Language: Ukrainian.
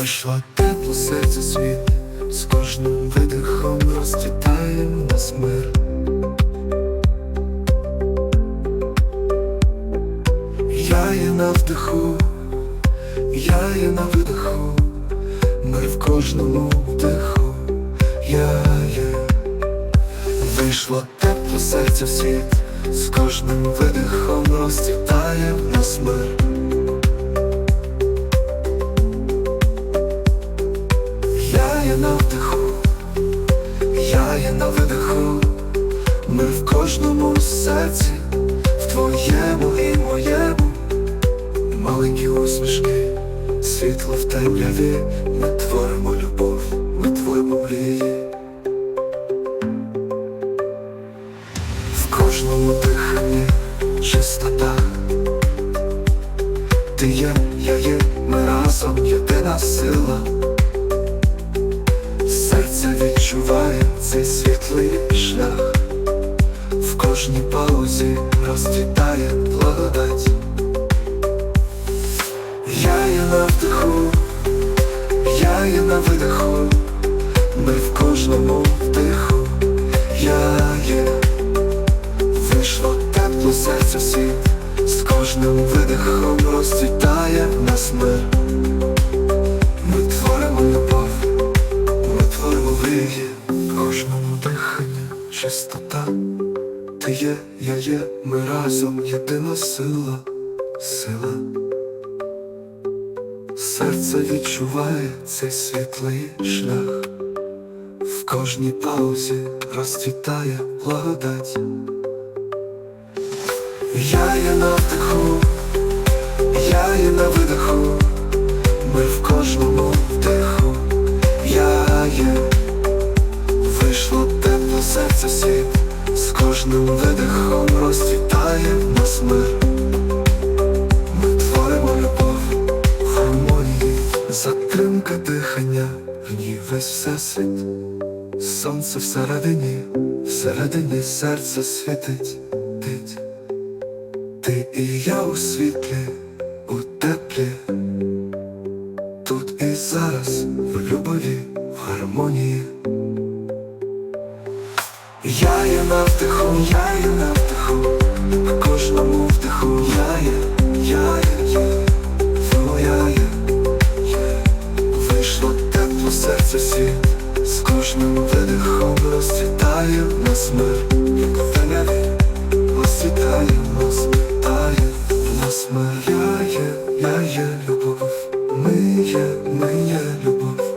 Пройшло тепло серце світ, з кожним видихом розцвітає в нас мир. Я є на вдиху, я є на видиху, мир в кожному вдиху, я є. Вийшло тепло серце в світ, з кожним видихом розцвітає нас на видиху, ми в кожному серці, в твоєму і моєму, маленькі усмішки, світло в темряві, ми творимо любов, ми творимо мрії. В кожному диханні чистота. Ти є, я є, ми разом єдина сила. Серце відчуває цей світлий шлях, в кожній паузі розцвітає благодать. Я є на вдиху, я є на видиху, ми в кожному вдиху, я є, вийшло тепло серце в світ, з кожним видихом розцвітає кожному диханні чистота. Ти є, я є, ми разом єдина сила, сила. Серце відчуває цей світлий шлях, в кожній паузі розцвітає благодать. Я є на вдиху, я є на видиху, ми в кожному вдиху, кожним видихом розцвітає в нас мир. Ми творимо любов гармонії, затримка дихання, в ній весь всесвіт, сонце всередині, всередині серце світить, тить. Ти і я у світлі, у теплі, тут і зараз, в любові, в гармонії. Я є навтихом, я є навтихом, на кожному вдиху я є, я є, є, моя є, є. Вийшло тепло серце сі, з кожним видихом розцвітає нас мир, як феневі, розцвітає нас, тає в нас. Я є, я є любов, ми є, ми є любов.